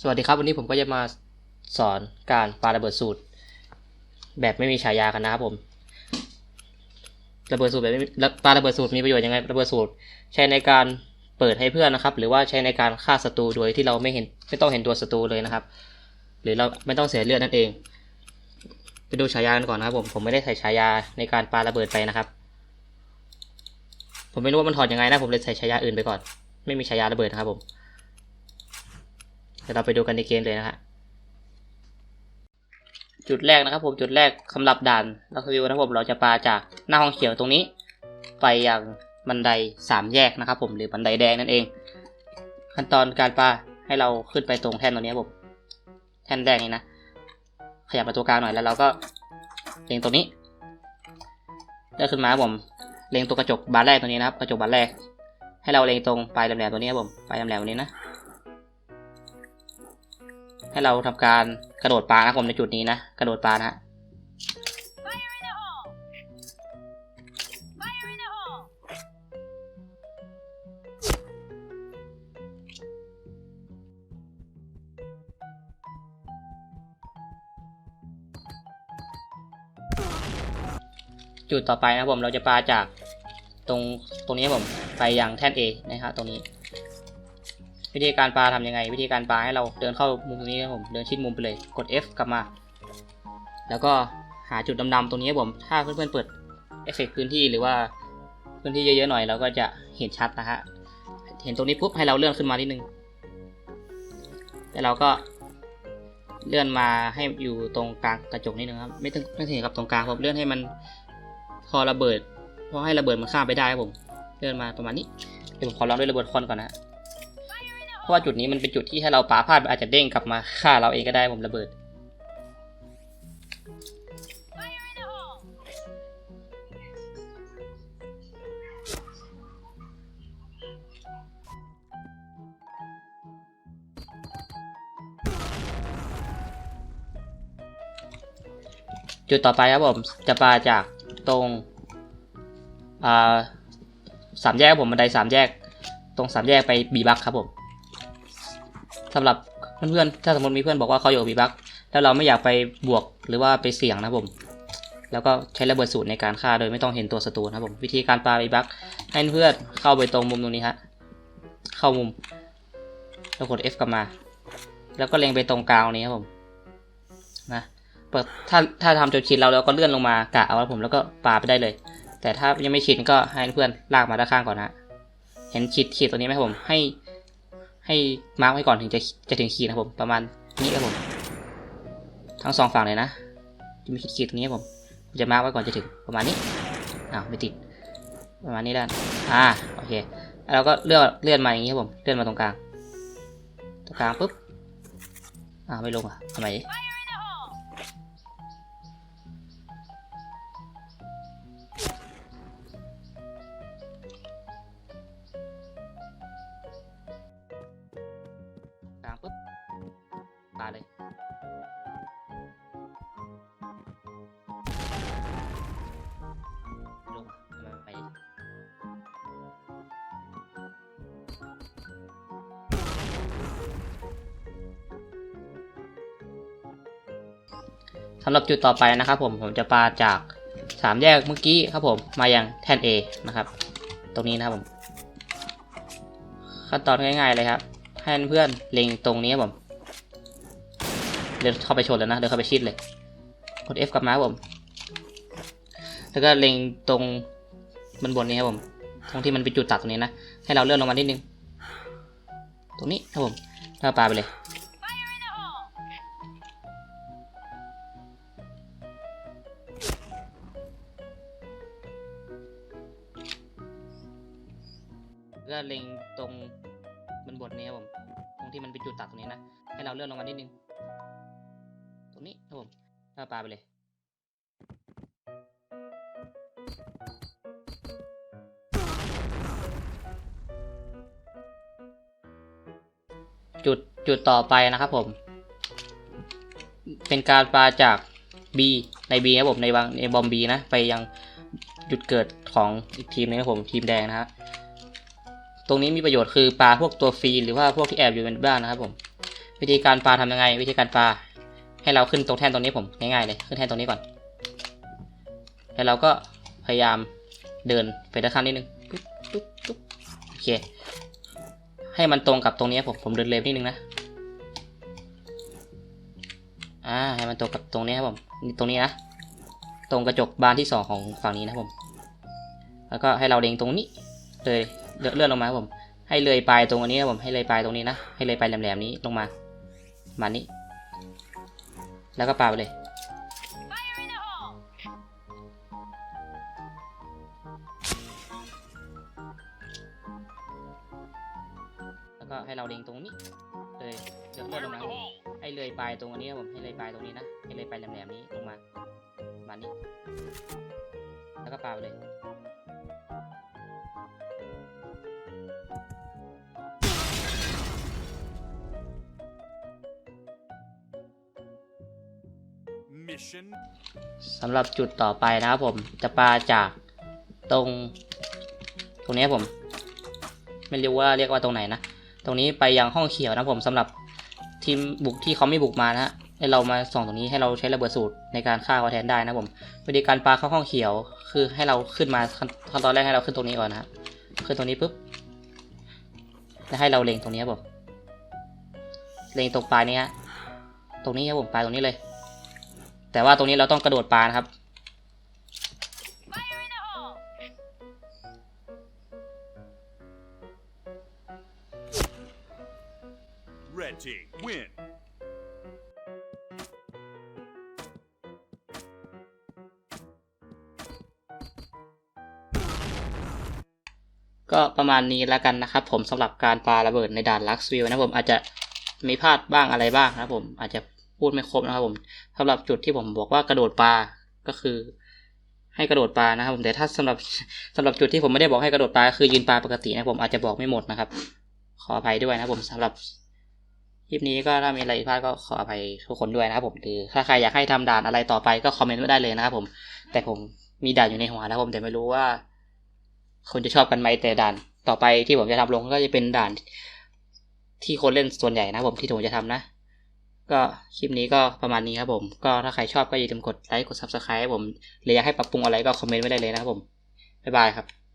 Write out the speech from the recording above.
สวัสดีครับ วันนี้ผมก็จะมาสอนการปาระเบิดสูตร แบบไม่มีฉายากันนะครับผม ระเบิดสูตรแบบปาระเบิดสูตรมีประโยชน์ยังไงระเบิดสูตร ใช้ในการเปิดให้เพื่อนนะครับ หรือว่าใช้ในการฆ่าศัตรูโดยที่เราไม่เห็นไม่ต้องเห็นตัวศัตรูเลยนะครับ หรือเราไม่ต้องเสียเลือดนั่นเอง ไปดูฉายากันก่อนนะครับผมผมไม่ได้ใส่ฉายาในการปาระเบิดไปนะครับ ผมไม่รู้ว่ามันถอดยังไงนะผมเลยใส่ฉายาอื่นไปก่อน ไม่มีฉายาระเบิดนะครับผม เดี๋ยวเราไปดูกันในเกมเลยนะฮะจุดแรกนะครับผมจุดแรกสำหรับด่านลักวิวนะครับผมเราจะปาจากหน้าห้องเขียวตรงนี้ ไปยังบันไดสามแยกนะครับผมหรือบันไดแดงนั่นเอง ขั้นตอนการปาให้เราขึ้นไปตรงแท่นตรงนี้ผมแท่นแดงนี่นะขยับมาตัวกลางหน่อยแล้วเราก็เล็งตรงนี้เลือนขึ้นมาผมเล็งตัวกระจกบานแรกตัวนี้นะครับกระจกบานแรก ให้เราเล็งตรงปลายแหลมๆตัวนี้ครับผมปลายแหลมๆตัวนี้นะ ให้เราทำการกระโดดปลานะครับผมในจุดนี้นะ กระโดดปลานะฮะจุดต่อไปนะผมเราจะปาจากตรงตรงนี้ผมไปยังแท่น A นะครับตรงนี้ วิธีการปาทำยังไง วิธีการปาให้เราเดินเข้ามุมตรงนี้ครับผมเดินชิดมุมไปเลยกด F กลับมา แล้วก็หาจุดดำๆตรงนี้ครับผมถ้าเพื่อนๆเปิดเอฟเฟกพื้นที่หรือว่าพื้นที่เยอะๆหน่อยเราก็จะเห็นชัดนะฮะเห็นตรงนี้ปุ๊บให้เราเลื่อนขึ้นมานิดนึงแล้วเราก็เลื่อนมาให้อยู่ตรงกลางกระจกนิดนึงครับไม่ต้องไม่ถึงกับตรงกลางผมเลื่อนให้มันพอระเบิดพอให้ระเบิดมันข้ามไปได้ครับผม เลื่อนมาประมาณนี้เดี๋ยวผมขอลองด้วยระเบิดควันก่อนนะ เพราะว่าจุดนี้มันเป็นจุดที่ให้เราปาพลาดอาจจะเด้งกลับมาฆ่าเราเองก็ได้ผมระเบิด จุดต่อไปครับผมจะปาจากตรงสามแยกผมบันไดสามแยก ตรงสามแยกไปบีบักครับผม สำหรับเพื่อนๆถ้าสมมติมีเพื่อนบอกว่าเขาอยู่บีบักแล้วเราไม่อยากไปบวกหรือว่าไปเสี่ยงนะผม แล้วก็ใช้ระเบิดสูตรในการฆ่าโดยไม่ต้องเห็นตัวศัตรูนะผม วิธีการปาบีบักให้เพื่อนเข้าไปตรงมุมตรงนี้ฮะเข้ามุม แล้วกด F กลับมา แล้วก็เล็งไปตรงกลางตรงนี้ครับผมนะเปิดถ้าถ้าทำจนชินเราแล้วก็เลื่อนลงมากะเอาครับผมแล้วก็ปาไปได้เลย แต่ถ้ายังไม่ชินก็ให้เพื่อนลากมาด้านข้างก่อนนะเห็นขีดขีดตัวนี้ไหมครับผมให้ ให้มาร์กไว้ก่อนถึงจะจะถึงขีดนะผมประมาณนี้ครับผม ทั้งสองฝั่งเลยนะ จะมีขีดขีดตรงนี้ครับผมผมจะมาร์กไว้ก่อนจะถึงประมาณนี้อ้าวไม่ติด ประมาณนี้ได้อ่าโอเคแล้วเราก็เลื่อนเลื่อนมาอย่างนี้ครับผมเลื่อนมาตรงกลางตรงกลางปุ๊บอ้าวไม่ลงอะทำไม สำหรับจุดต่อไปนะครับผมผมจะปาจากสามแยกเมื่อกี้ครับผมมายังแท่น A นะครับ ตรงนี้นะครับผม ขั้นตอนง่ายๆเลยครับ ให้เพื่อนเล็งตรงนี้ครับผมเดินเข้าไปชนแล้วนะเดินเข้าไปชิดเลยกด F กลับมาครับผม แล้วก็เล็งตรงบนบนนี้ครับผมตรงที่มันเป็นจุดตัดตรงนี้นะให้เราเลื่อนลงมานิดนึง ตรงนี้ครับผมแล้วปาไปเลย ก็เล็งตรงบนบนนี้ครับผม ตรงที่มันเป็นจุดตัดตรงนี้นะ ให้เราเลื่อนลงมานิดนึง ตรงนี้ครับผมแล้วก็ปาไปเลย จุดจุดต่อไปนะครับผม เป็นการปาจาก B ใน B ครับผมในบางในบอม B นะ ไปยังจุดเกิดของอีกทีมนึงครับผมทีมแดงนะฮะ ตรงนี้มีประโยชน์คือปลาพวกตัวฟรีหรือว่าพวกที่แอบอยู่ในบ้านนะครับผม วิธีการปลาทำยังไง วิธีการปลาให้เราขึ้นตรงแท่นตรงนี้ผมง่ายๆเลยขึ้นแท่นตรงนี้ก่อน แล้วเราก็พยายามเดินไปด้านข้างนิดนึงปุ๊บปุ๊บปุ๊บโอเค ให้มันตรงกับตรงนี้ผมผมเดินเร็วนิดนึงนะอ่าให้มันตรงกับตรงนี้ครับผมตรงนี้นะตรงกระจกบานที่สองของฝั่งนี้นะครับผม แล้วก็ให้เราเล็งตรงนี้เลย เลื่อนลงมาครับผม ให้เลยปลายตรงอันนี้ครับผม ให้เลยปลายตรงนี้นะ ให้เลยปลายแหลมๆนี้ลงมามานี้ แล้วก็ปาไปเลย แล้วก็ให้เราเล็งตรงนี้ เลยเลื่อนเลื่อนลงมา ให้เลยปลายตรงอันนี้ครับผม ให้เลยปลายตรงนี้นะ ให้เลยปลายแหลมๆนี้ลงมามานี้ แล้วก็ปาไปเลย สำหรับจุดต่อไปนะครับผมจะปลาจากตรง ตรงนี้ผม ไม่รู้ว่าเรียกว่าตรงไหนนะ ตรงนี้ไปยังห้องเขียวนะผมสำหรับทีมบุกที่เขาไม่บุกมานะฮะให้เรามาส่องตรงนี้ให้เราใช้ระเบิดสูตรในการฆ่าเขาแทนได้นะผมวิธีการปลาเข้าห้องเขียว คือให้เราขึ้นมาขั้นตอนแรกให้เราขึ้นตรงนี้ก่อนนะฮะขึ้นตรงนี้ปุ๊บแล้วให้เราเล็งตรงนี้ครับผมเล็งตรงปลายนี้ฮะตรงนี้ครับผมปลายตรงนี้เลย แต่ว่าตรงนี้เราต้องกระโดดปลานะครับ Fire in the hole! Red Team win. ก็ประมาณนี้แล้วกันนะครับ ผมสำหรับการปาระเบิดในด่านลักซ์วิวนะผมอาจจะมีพลาดบ้างอะไรบ้างนะครับผมอาจจะ พูดไม่ครบนะครับผมสำหรับจุดที่ผมบอกว่ากระโดดปลาก็คือ ให้กระโดดปลานะครับผมแต่ถ้าสำหรับสำหรับจุดที่ผมไม่ได้บอกให้กระโดดปลาคือยืนปลาปกตินะผมอาจจะบอกไม่หมดนะครับ ขออภัยด้วยนะครับผมสำหรับคลิปนี้ก็ถ้ามีอะไรผิดพลาดก็ขออภัยทุกคนด้วยนะครับผมหรือถ้าใครอยากให้ทำด่านอะไรต่อไปก็คอมเมนต์ไว้ได้เลยนะครับผม แต่ผมมีด่านอยู่ในหัวนะครับผมแต่ไม่รู้ว่าคนจะชอบกันไหมแต่ด่านต่อไปที่ผมจะทำลงก็จะเป็นด่านที่คนเล่นส่วนใหญ่นะครับผมที่ผมจะทำนะ ก็คลิปนี้ก็ประมาณนี้ครับผม ก็ถ้าใครชอบก็อย่าลืมกดไลค์กด subscribe ผมหรืออยากให้ปรับปรุงอะไรก็คอมเมนต์ไว้ได้เลยนะครับผม บ๊ายบายครับ